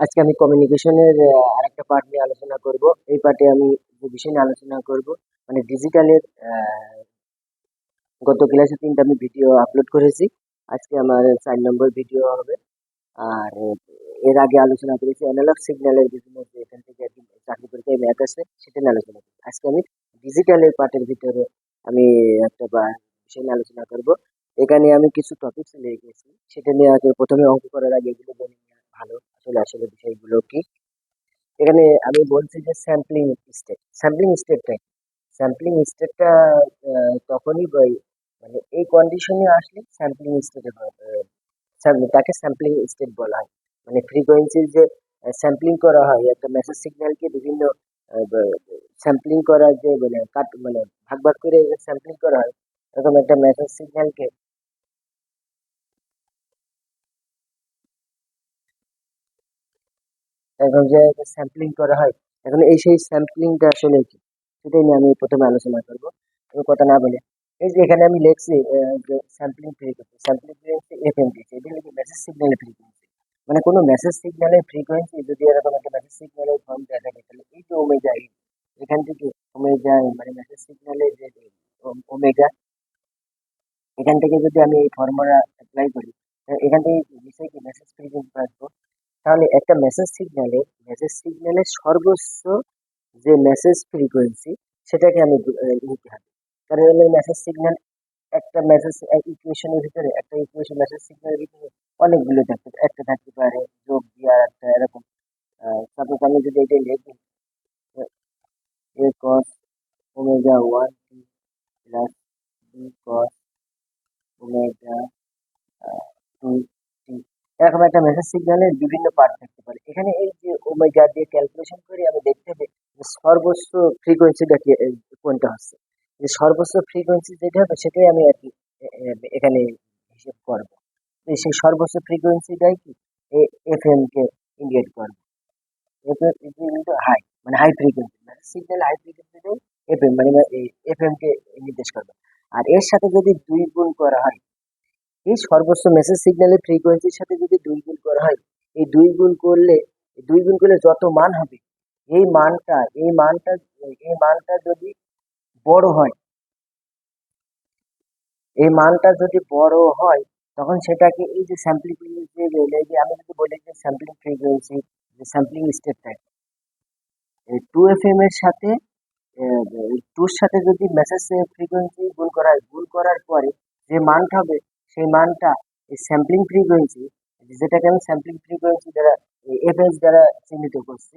আজকে আমি কমিউনিকেশনের আরেকটা পার্ট নিয়ে আলোচনা করব। এই পার্টে আমি যে বিষয় নিয়ে আলোচনা করব। মানে ডিজিটালের গত ক্লাসে তিনটা আমি ভিডিও আপলোড করেছি। আজকে আমার চার নম্বর ভিডিও হবে। আর এর আগে আলোচনা করেছি অ্যানালগ সিগন্যালের বিভিন্ন এখান থেকে চাকরি পরীক্ষায় ম্যাথ আছে, সেটা নিয়ে আলোচনা করি আজকে আমি ডিজিটালের পার্টের ভিতরে আমি একটা বিষয় নিয়ে আলোচনা করব। এখানে আমি কিছু টপিকস লিখেছি সেটা নিয়ে আগে প্রথমে অঙ্ক করার আগে এগুলো ভালো। আসলে আসলে বিষয়গুলো কি? এখানে আমি বলছি যে স্যাম্পলিং স্টেট স্যাম্পলিং স্টেটটা স্যাম্পলিং স্টেটটা তখনই মানে এই কন্ডিশনে আসলে স্যাম্পলিং স্টেটে তাকে স্যাম্পলিং স্টেট বলা হয়। মানে ফ্রিকোয়েন্সি যে স্যাম্পলিং করা হয়, একটা মেসেজ সিগন্যালকে বিভিন্ন স্যাম্পলিং করা যে মানে কাট মানে ভাগ ভাগ করে স্যাম্পলিং করা হয় এরকম একটা মেসেজ সিগন্যালকে এখন যে স্যাম্পলিং করা হয়, এখন এই সেই স্যাম্পলিংটা আসলে কি? সেটাই নিয়ে আমি প্রথমে আলোচনা করব। আমি কথা না বলে। এই যে এখানে আমি লিখছি যে sampling frequency sampling frequency FM দিয়েছি এটা লিখি মেসেজ সিগন্যালের ফ্রিকোয়েন্সি মানে কোনো মেসেজ সিগন্যালের ফ্রিকোয়েন্সি যদি এরকম একটা মেসেজ সিগন্যালের ফর্ম দেওয়া থাকে তাহলে এই যে ওমেগা এখান থেকে ওমেগা মানে মেসেজ সিগন্যালের যে ওমেগা এখান থেকে যদি আমি এই ফর্মুলা অ্যাপ্লাই করি এখান থেকে বিষয় কি মেসেজ ফ্রিকোয়েন্সি পাবো? তাহলে একটা মেসেজ সিগন্যালে মেসেজ সিগন্যালের সর্বোচ্চ যে মেসেজ ফ্রিকোয়েন্সি সেটাকে আমি নিতে হবে। কারণ হলো মেসেজ সিগন্যাল একটা মেসেজ ইকুয়েশনের ভিতরে, একটা ইকুয়েশন মেসেজ সিগন্যালের ভিতরে অনেকগুলো থাকতে একটা থাকতে পারে, যোগ দিয়ে একটা এরকম। সাপোজ আমি যদি এটা লিখি, A cos omega one T plus B cos omega T এরকম একটা মেসেজ সিগন্যালের বিভিন্ন পার্ট থাকতে পারে। এখানে এই যে ওমেগা দিয়ে ক্যালকুলেশন করে, আমি দেখতে হবে যে সর্বোচ্চ ফ্রিকোয়েন্সিটা কি কোনটা হচ্ছে? যে সর্বোচ্চ ফ্রিকোয়েন্সি যেটা হবে, সেটাই আমি আর কি এখানে হিসেব করব। সেই সর্বোচ্চ ফ্রিকোয়েন্সিটাই কি? এফ এম কে ইন্ডিকেট করব। এফ এম কিন্তু হাই মানে হাই ফ্রিকোয়েন্সি মানে সিগন্যাল হাই ফ্রিকোয়েন্সিটাই এফ এম মানে এফ এম কে নির্দেশ করবে। আর এর সাথে যদি দুই গুণ করা হয় এই সর্বোচ্চ মেসেজ সিগন্যালের ফ্রিকোয়েন্সির সাথে যদি দুই গুণ করা হয়, এই দুই গুণ করলে দুই গুণ করলে যত মান হবে, এই মানটা এই মানটা এই মানটা যদি বড় হয়, এই মানটা যদি বড় হয়, তখন সেটাকে এই যে স্যাম্পলিং বলে যে, আমি যদি বলি যে স্যাম্পলিং ফ্রিকোয়েন্সি যে স্যাম্পলিং স্টেটটা টু এফ এম এর সাথে টুর সাথে যদি মেসেজ ফ্রিকোয়েন্সি গুণ করা হয়, গুণ করার পরে যে মানটা হবে সেই মানটা, এই স্যাম্পলিং ফ্রিকোয়েন্সি যেটাকে আমি স্যাম্পলিং ফ্রিকোয়েন্সি দ্বারা এফএস দ্বারা চিহ্নিত করছি,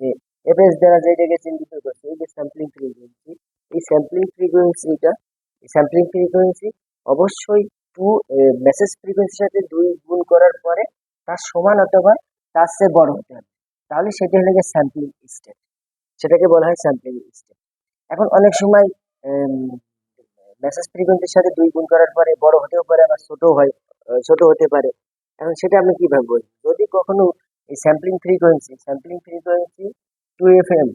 যে এফএস দ্বারা যেটাকে চিহ্নিত করছি, এই যে স্যাম্পলিং ফ্রিকোয়েন্সি এই স্যাম্পলিং ফ্রিকোয়েন্সিটা স্যাম্পলিং ফ্রিকোয়েন্সি অবশ্যই টু মেসেজ ফ্রিকোয়েন্সির সাথে দুই গুণ করার পরে তার সমান অথবা তার চেয়ে বড় হতে হবে। তাহলে সেটা হলো গিয়ে স্যাম্পলিং স্টেট সেটাকে বলা হয় স্যাম্পলিং স্টেট এখন অনেক সময় মেসেজ ফ্রিকোয়েন্সির সাথে দুই গুণ করার পরে বড় হতেও পারে, আবার ছোট হয় ছোট হতে পারে। এখন সেটা আমি কীভাবে বলব যদি কখনো এই sampling frequency sampling frequency two F M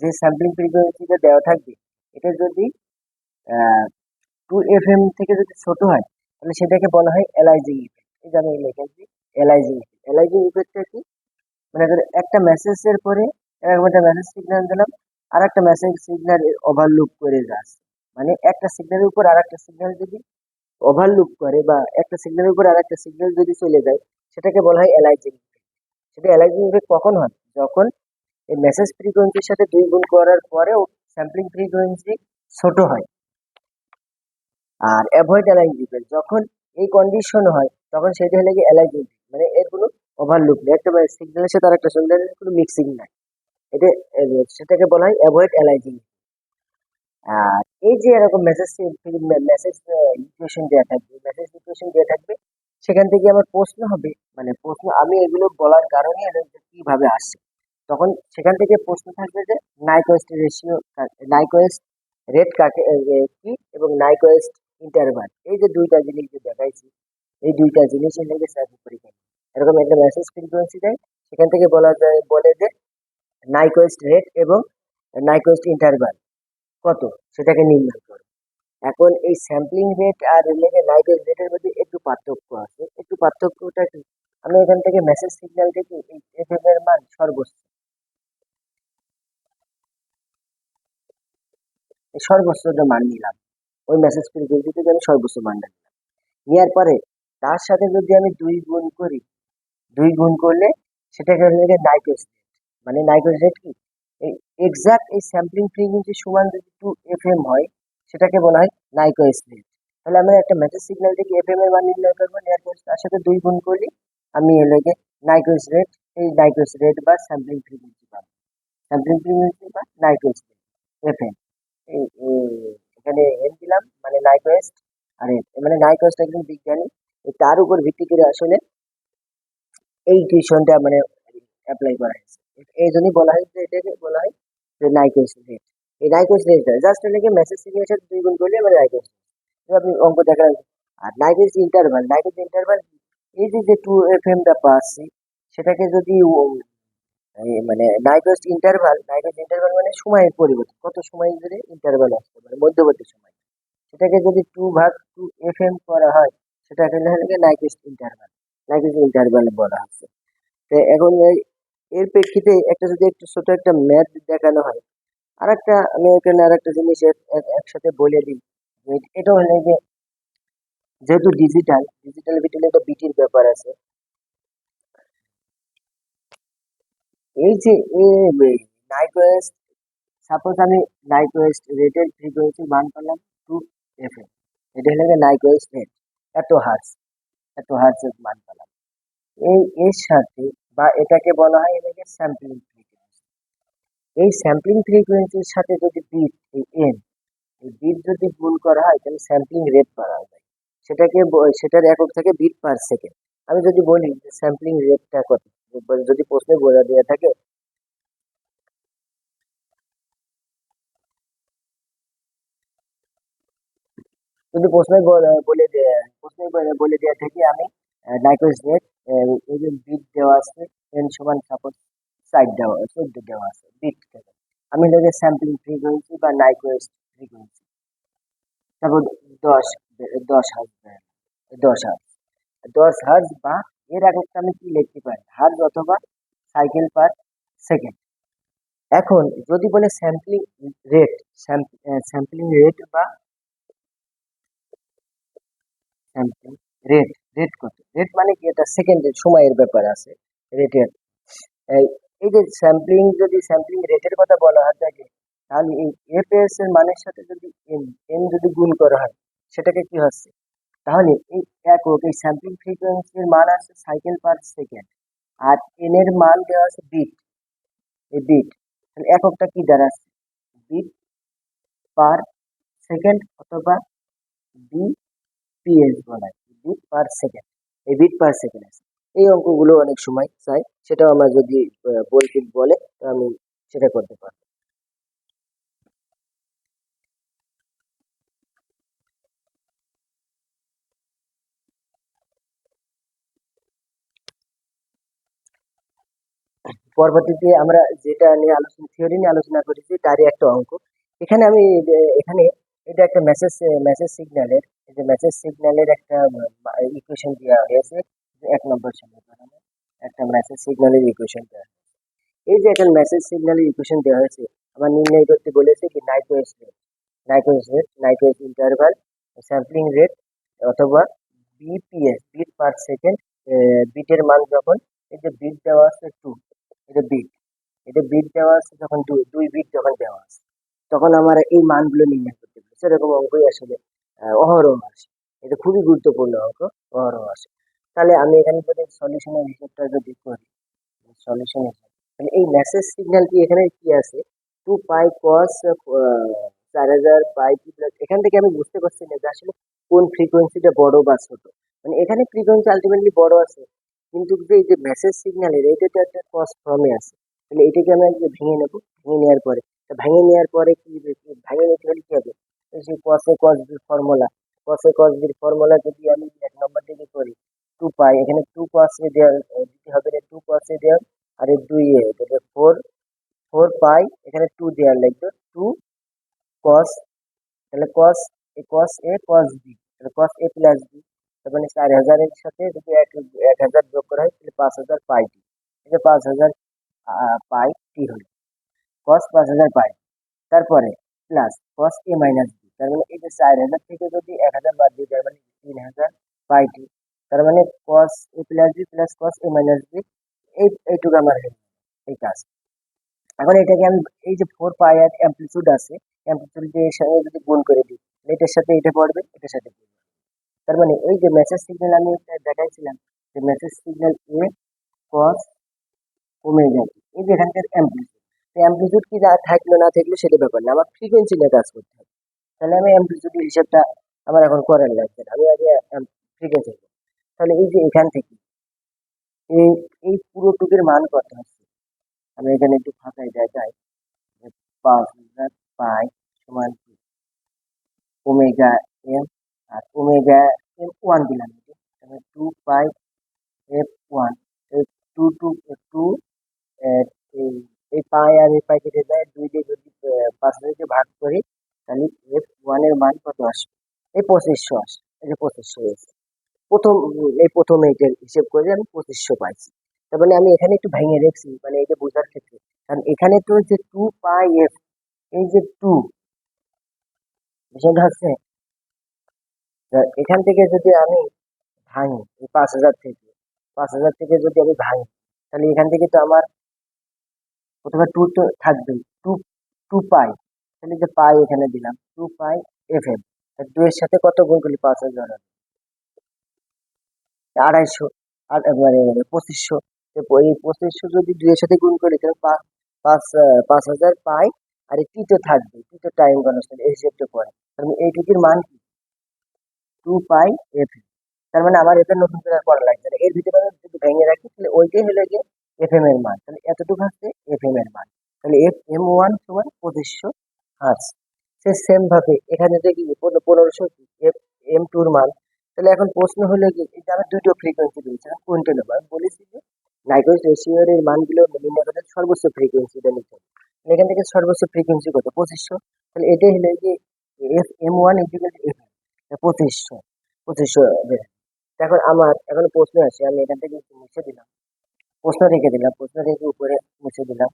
যে স্যাম্পলিং ফ্রিকোয়েন্সিটা দেওয়া থাকবে, এটা যদি টু এফ এম থেকে যদি ছোট হয়, তাহলে সেটাকে বলা হয় এলাইজিং ইফেক্ট এই যে আমি লিখেছি এলাইজিং ইফেক্ট এলাইজিং ইফেক্টটা কি? মানে একটা মেসেজের পরে, এরকম একটা মেসেজ সিগন্যাল দিলাম আর একটা মেসেজ সিগন্যাল ওভারলুপ করে যাচ্ছে। মানে একটা সিগন্যালের উপর আর একটা সিগন্যাল যদি ওভারলুপ করে বা একটা সিগন্যালের উপর আর একটা সিগন্যাল যদি চলে যায়, সেটাকে বলা হয় ইফেক্ট সেটা এলাইজিং ইফেক্ট কখন হয়? যখন এই মেসেজ ফ্রিকোয়েন্সির সাথে দুই গুণ করার পরেও স্যাম্পলিং ফ্রিকোয়েন্সি ছোট হয়। আর অ্যাভয়েড এলাইজিং ইফেক্ট যখন এই কন্ডিশন হয়, তখন সেটা হলে কি এলাইজিং মানে এর কোনো ওভারলুপ নেই। একটা সিগন্যালের সাথে আরেকটা সিগন্যালের কোনো মিক্সিং নাই। এটা সেটাকে বলা হয় অ্যাভয়েড এলাইজিং আর এই যে এরকম মেসেজ মেসেজ ইকুয়েশন দেওয়া থাকবে মেসেজ ইকুয়েশন দেওয়া থাকবে, সেখান থেকে আমার প্রশ্ন হবে মানে প্রশ্ন আমি এগুলো বলার কারণে কীভাবে আসছে। তখন সেখান থেকে প্রশ্ন থাকবে যে নাইকোয়েস্ট রেশিও নাইকোয়েস্ট রেট কাকে কি এবং নাইকোয়েস্ট ইন্টারভাল এই যে দুইটা জিনিস যে দেখাইছি, এই দুইটা জিনিস লেগে চাকরি পরীক্ষা এরকম একটা মেসেজ ফ্রিকোয়েন্সি দেয়, সেখান থেকে বলা যায়, বলে যে নাইকোয়েস্ট রেট এবং নাইকোয়েস্ট ইন্টারভাল কত? সেটাকে নির্ণয় করো। এখন এই স্যাম্পলিং রেট আর রিলেটেড নাইকোয়েস্ট রেটের মধ্যে একটু পার্থক্য আছে। একটু পার্থক্যটা কি? আমি এখান থেকে মেসেজ সিগন্যাল দেখি, এই এফএম এর মান সর্বোচ্চ। এই সর্বোচ্চ যে মান নিলাম। ওই মেসেজ ফ্রিকোয়েন্সি থেকে আমি সর্বোচ্চ মানটা নিলাম। নেওয়ার পরে তার সাথে যদি আমি দুই গুণ করি, দুই গুণ করলে সেটাকে হলে নাইকোস মানে নাইকোস রেট কি? এক্সাক্ট এই স্যাম্পলিং ফ্রিকোয়েন্সি সমান যদি টু এফ এম হয়, সেটাকে বলা হয় নাইকোস রেট তাহলে আমরা একটা মেসেজ সিগন্যাল থেকে এফ এম এর মান নির্ণয় করব তার সাথে দুই গুণ করলে আমি এলাকে নাইকোস রেট এই নাইকোস রেট বা স্যাম্পলিং ফ্রিকোয়েন্সি পাবো স্যাম্পলিং ফ্রিকোয়েন্সি বা নাইকোস রেট এফ এম এখানে এন দিলাম মানে নাইকোয়েস্ট আর মানে নাইকোয়েস্ট একজন বিজ্ঞানী তার উপর ভিত্তি করে আসলে এই টিউশনটা মানে অ্যাপ্লাই করা হয়েছে। এই জন্যই বলা হয় যে এটাকে বলা হয় রেট এই নাইকোয়েস্ট রেট জাস্ট এটাকে মেসেজ সিগনেচার দুই গুণ করলে মানে নাইকোয়েস্ট আপনি অঙ্ক দেখা আর নাইকোয়েস্ট ইন্টারভাল নাইকোয়েস্ট ইন্টারভাল এই যে যে টু এফ এমটা পাচ্ছি, সেটাকে যদি মানে নাইকোয়েস্ট ইন্টারভাল নাইকোয়েস্ট ইন্টারভাল মানে সময়ের পরিবর্তন। কত সময় ধরে ইন্টারভাল আসতে পারে মধ্যবর্তী সময়। সেটাকে যদি টু ভাগ টু এফ এম করা হয়, সেটাকে হলে নাইকোয়েস্ট ইন্টারভাল নাইকোয়েস্ট ইন্টারভাল বলা হচ্ছে। তো এখন এর প্রেক্ষিতে একটা যদি একটু ছোট একটা ম্যাথ দেখানো হয় আর একটা আমি এখানে আর একটা জিনিস এক- এক- একসাথে বলে দিই। এটা হলে যে, যেহেতু ডিজিটাল ডিজিটাল ভিতরে একটা বিটির ব্যাপার আছে। এই যে নাইকোয়েস্ট সাপোজ আমি নাইকোয়েস্ট রেটের ফ্রিকোয়েন্সি মান করলাম টু এফ এম এটা হলে নাইকোয়েস্ট রেট এত হার্স এত হার্সের মান পেলাম এই, এর সাথে বা এটাকে বলা হয় এটাকে স্যাম্পলিং ফ্রিকোয়েন্সি এই স্যাম্পলিং ফ্রিকোয়েন্সির সাথে যদি বিট এই এন এই বিট যদি গুণ করা হয়, তাহলে স্যাম্পলিং রেট পাওয়া যায়। সেটাকে সেটার একক থাকে বিট পার সেকেন্ড আমি যদি বলি যে স্যাম্পলিং রেটটা কত? যদি প্রশ্নে বলে দেওয়া থাকে, যদি প্রশ্নে বলে- প্রশ্নে বলে- বলে দেওয়া থাকে আমি নাইট্রোস রেট এই যে বিট দেওয়া আছে এন সমান সাপোজ সাইড দেওয়া চোদ্দ দেওয়া আছে বিট আমি এটাকে স্যাম্পলিং ফ্রিকোয়েন্সি বা নাইকোয়েস্ট ফ্রিকোয়েন্সি তারপর দশ দশ হার্জ দশ হার্জ দশ হার্জ বা এর এককটা আমি কি লিখতে পারি? হার্জ অথবা সাইকেল পার সেকেন্ড এখন যদি বলে স্যাম্পলিং রেট স্যাম্পলিং রেট বা স্যাম্পলিং রেট রেট কত? রেট মানে কি? এটা সেকেন্ডের সময়ের ব্যাপার আছে রেটের এই যে স্যাম্পলিং যদি স্যাম্পলিং রেটের কথা বলা হয় থাকে তাহলে এই এফএস এর মানের সাথে যদি এন এন যদি গুণ করা হয়, সেটাকে কি হচ্ছে? তাহলে এই একক এই স্যাম্পলিং ফ্রিকোয়েন্সির মান আছে সাইকেল পার সেকেন্ড আর এন এর মান দেওয়া আছে বিট এই বিট তাহলে এককটা কি দাঁড়াচ্ছে? বিট পার সেকেন্ড অথবা বি পিএস বলা বিট পার সেকেন্ড এই বিট পার সেকেন্ড আছে। এই অঙ্কগুলো অনেক সময় চাই, সেটাও আমরা যদি বইতে বলে আমি সেটা করতে পারব। পরবর্তীতে আমরা যেটা নিয়ে আলোচনা থিওরি নিয়ে আলোচনা করেছি, তারই একটা অঙ্ক। এখানে আমি, এখানে এটা একটা মেসেজ মেসেজ সিগন্যালের এই যে মেসেজ সিগন্যালের একটা ইকুয়েশন দেওয়া হয়েছে এক নম্বর সমীকরণে একটা মেসেজ সিগন্যালের ইকুয়েশন দেওয়া হয়েছে। এই যে একটা মেসেজ সিগন্যালের ইকুয়েশন দেওয়া হয়েছে, আমার নির্ণয় করতে বলেছে কি Nyquist rate Nyquist rate Nyquist interval sampling rate অথবা বিপিএস বিট পার সেকেন্ড বিটের মান যখন, এই যে বিট দেওয়া আছে টু এটা বিট এটা বিট দেওয়া আছে যখন দুই দুই বিট যখন দেওয়া আছে, তখন আমার এই মানগুলো নির্ণয় করতে সেরকম অঙ্কই আসলে অহরহ আসে। এটা খুবই গুরুত্বপূর্ণ অঙ্ক, অহরহ আসে। তাহলে আমি এখানে যদি সলিউশনের হিসাবটা যদি করি সলিউশন হিসাব তাহলে এই মেসেজ সিগন্যাল কি এখানে কি আছে? টু পাই কস চার হাজার পাই কি প্লাস এখান থেকে আমি বুঝতে পারছি না যে আসলে কোন ফ্রিকোয়েন্সিটা বড় বা ছোট। মানে এখানে ফ্রিকোয়েন্সি আলটিমেটলি বড় আছে, কিন্তু যে এই যে মেসেজ সিগন্যালের এইটা তো একটা কস ফর্মে আছে। তাহলে এটাকে আমি আজকে ভেঙে নেব, ভেঙে নেওয়ার পরে ভেঙে নেওয়ার পরে কি- ভেঙে নিতে হলে কি হবে? সেই কসে কস বির ফর্মুলা কসে কস বির ফর্মুলা যদি আমি এক নম্বর দিকে করি টু পাই, এখানে টু কসে দেওয়ার দিতে হবে টু কসে দেওয়ার আর এই দুই এ তাহলে ফোর ফোর পাই, এখানে টু দেওয়ার লাগবে টু কস তাহলে কস এ কস এ কস বি তাহলে কস এ প্লাস বি তার মানে চার হাজারের সাথে যদি এক এক হাজার যোগ করা হয়, তাহলে পাঁচ হাজার পাই টি যে পাঁচ হাজার পাই টি হলো। কস পাঁচ হাজার পাই। তারপরে plus cos A minus B তার মানে এই যে চার হাজার থেকে যদি এক হাজার বাদ দিয়ে তার মানে তিন হাজার পাই টি তার মানে cos A plus B plus cos A minus B এই, এইটুকু আমার এই কাজ। এখন এটাকে আমি, এই যে ফোর পাই আর অ্যাম্পলিটিউড আছে অ্যাম্পলিটিউড দিয়ে সঙ্গে যদি গুণ করে দিই এটার সাথে এটা পড়বে, এটার সাথে তার মানে এই যে মেসেজ সিগন্যাল আমি দেখাইছিলাম, যে message signal A cos omega T এই যে এখানকার অ্যাম্পলিটিউড অ্যাম্পলিটিউড কি থাকল না থাকল সেটা ব্যাপার না, আমার ফ্রিকোয়েন্সি নিয়ে কাজ করতে হবে। তাহলে আমি অ্যাম্পলিটিউড হিসেবটা আমার এখন করার লাগছে না, আমি আগে ফ্রিকোয়েন্সি তাহলে এই যে এখান থেকে, এই এই পুরোটুকের মান কত আছে? আমি এখানে একটু ফাঁকায় দেখাই যে পাঁচ হাজার পাই সমান ওমেগা এম, আর ওমেগা এম ওয়ান দিলাম two pi F one two two two এই পাই আর এই পাই কেটে যায়, দুই দিয়ে যদি পাঁচ হাজারকে ভাগ করি, তাহলে এফ ওয়ানের মান কত আসবে? এই পঁচিশশো আসে এই যে পঁচিশশো এসে প্রথম, এই প্রথম এইটার হিসেব করে আমি পঁচিশশো পাইছি। তার মানে আমি এখানে একটু ভেঙে রেখেছি মানে এটা বোঝার ক্ষেত্রে। কারণ এখানে তো যে টু পাই এফ এই যে টু বিষয়টা হচ্ছে এখান থেকে যদি আমি ভাঙি, এই পাঁচ হাজার থেকে, পাঁচ হাজার থেকে যদি আমি ভাঙি, তাহলে এখান থেকে তো আমার প্রথমে টু তো থাকবেই টু টু পাই তাহলে যে পাই এখানে দিলাম two pi F M two এর সাথে কত গুণ করলি পাঁচ হাজার? আড়াইশো, আর মানে পঁচিশশো এই পঁচিশশো যদি দুইয়ের সাথে গুণ করি, তাহলে পাঁচ পাঁচ পাঁচ হাজার পাই আর এই তো থাকবে টি তো টাইম কনস্ট্যান্ট এই হিসেবটা পড়ে তার মানে এইটুকুর মান কি? টু পাই এফ তার মানে আমার এটা নতুন করে পড়া লাগছে না। এর ভিতরে যদি ভেঙে রাখি, তাহলে ওইটাই হলো গিয়ে এফ এম এর মান, তাহলে এতটুকু হচ্ছে এফ এম এর মান। তাহলে এফ এম ওয়ান সমান পঁচিশশো হার্স সে সেম ভাবে এখানে দেখি পনেরোশো এফ এম টুর মান। তাহলে এখন প্রশ্ন হলো কি যে আমি দুটো ফ্রিকোয়েন্সি আমি কোনটা নেব? আমি বলেছি যে নাইকোস রেশিওর এর মানগুলো নির্ণয় সর্বোচ্চ ফ্রিকোয়েন্সিটা নিতে হবে। এখান থেকে সর্বোচ্চ ফ্রিকোয়েন্সি কত? পঁচিশশো। তাহলে এটাই হলো যে F M one equal F পঁচিশশো পঁচিশশো এখন আমার এখন প্রশ্ন আসে, আমি এখান থেকে মুছে দিলাম। প্রশ্ন রেখে দিলাম প্রশ্ন রেখে উপরে মুছে দিলাম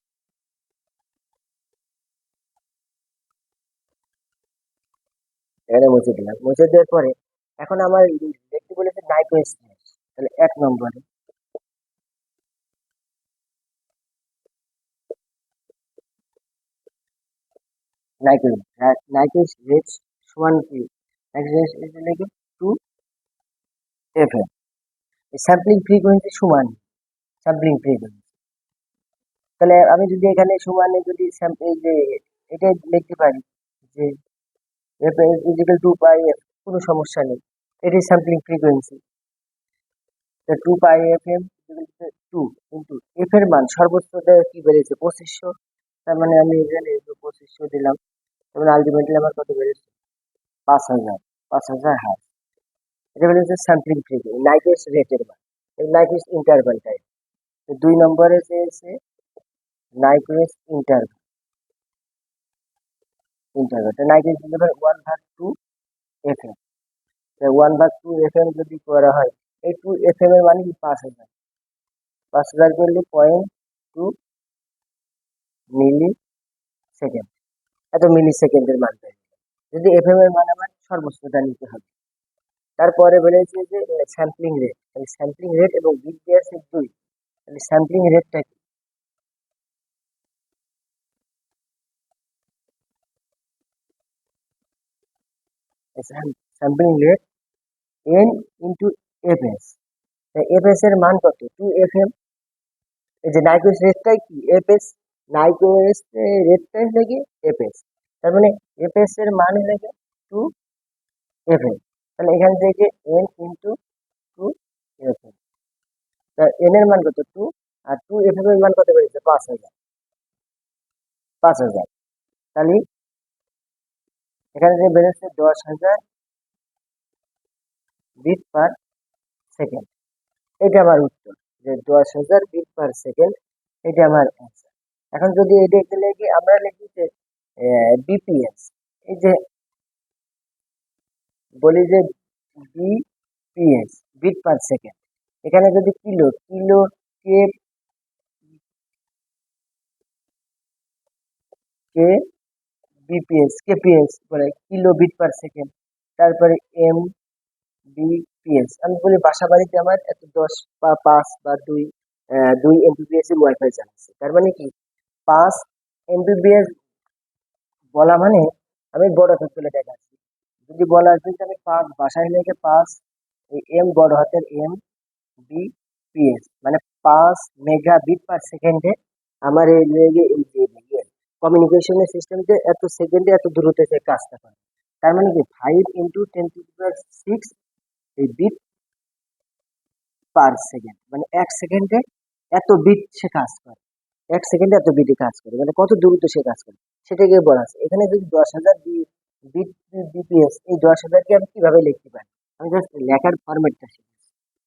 এখানে মুছে দিলাম মুছে দেওয়ার পরে এখন আমার দেখতে বলেছে নাইকো নাইকোয়েস তাহলে এক নম্বরে নাইকোয়েস রেট সমান কি টু সমান স্যাম্পলিং ফ্রিকোয়েন্সি তাহলে আমি যদি এখানে সমানে যদি স্যাম্পল যে এটা লিখতে পারি যে F equal two pi F কোনো সমস্যা নেই। এটি sampling frequency two pi F M two কিন্তু এফ এর মান সর্বোচ্চটা কি বেড়েছে? পঁচিশশো। তার মানে আমি এখানে পঁচিশশো দিলাম। তারপরে আলটিমেটলি আমার কত বেড়েছে? পাঁচ হাজার। পাঁচ হাজার হার। এটা বেড়েছে স্যাম্পলিং ফ্রিকোয়েন্সি নাইকেস রেটের মান। নাইকেস ইন্টারভাল টাইপ দুই নম্বরে চেয়েছে Nyquist interval interval Nyquist interval one ভাগ টু এফ এম ওয়ান ভাগ টু এফ এম যদি করা হয়, এই টু এফ এম এর মানে কি পাঁচ হাজার। পাঁচ হাজার করলে পয়েন্ট টু মিলি সেকেন্ড এত মিলি সেকেন্ডের মান যদি এফ এম এর মান আমার সর্বোচ্চটা নিতে হবে। তারপরে বলেছে যে স্যাম্পলিং রেট স্যাম্পলিং রেট এবং বিগ দিয়েছে দুই তাহলে স্যাম্পলিং রেটটা কি? Sampling rate N into F S F S এর মান কত? টু এফ এম এই যে নাইকোস রেটটাই কি? এফ এস নাইকোস রেটটাই হলে কি এফ এস তার মানে এফ এস এর মান হলে কি টু এফ এম তাহলে এখান থেকে N into two F M N এর মান কত? টু আর টু এফ এর মান কত বেড়েছে? পাঁচ হাজার। পাঁচ হাজার। তাহলে এখানে যে বেড়েছে দশ হাজার বিট পার সেকেন্ড এটা আমার উত্তর যে দশ হাজার বিট পার সেকেন্ড এটা আমার অ্যান্সার এখন যদি এটা একটু লিখি আমরা লিখি যে বিপিএস এই যে বলি যে B PS bit per second এখানে যদি kilo kilo K K BPS KPS বলে, কিলো বিট পার সেকেন্ড। তারপরে এম বিপিএস আমি বলি বাসা বাড়িতে আমার এত দশ বা পাঁচ বা দুই দুই এমবিপিএস এর ওয়াইফাই চালাচ্ছে তার মানে কি? পাঁচ এমবিপিএস বলা মানে আমি বড় হাতের দেখাচ্ছি। যদি বলা যদি আমি পাঁচ, বাসায় লেগে পাঁচ এম বড় হাতের এম বিপিএস মানে পাঁচ মেগা বিট পার সেকেন্ডে আমার এই কমিউনিকেশনের সিস্টেমতে এত সেকেন্ডে এত দ্রুত সে কাজটা করে। তার মানে কি? Five into ten to six এই বিট পার সেকেন্ড মানে এক সেকেন্ডে এত বিট সে কাজ করে। এক সেকেন্ডে এত বিটে কাজ করে মানে কত দ্রুত সে কাজ করে। সেটাকে বলা আছে এখানে যদি দশ হাজার বিপিএস এই দশ হাজারকে আমি কীভাবে লিখতে পারি? আমি জাস্ট লেখার ফরম্যাটটা শিখেছি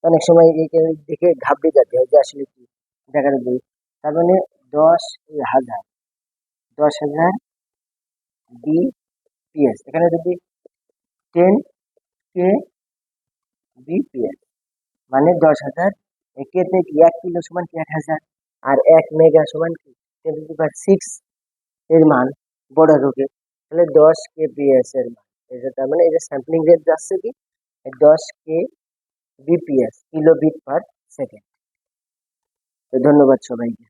অনেক সময় একে দেখে ঘাবড়ে যাতে হয় যে আসলে কি দেখার বই। তার মানে দশ হাজার। দশ হাজার বিপিএস এখানে যদি টেন কে বিপিএস মানে দশ হাজার। একেতে কি এক কিলো সমান কি এক হাজার? আর এক মেগা সমান কি? টেন টু সিক্স এর মান বড় রোগে তাহলে দশ কে বিএস এর মান। এটা তার মানে এটা স্যাম্পলিং রেট যাচ্ছে কি? দশ K BPS kilo bit per second তো ধন্যবাদ সবাইকে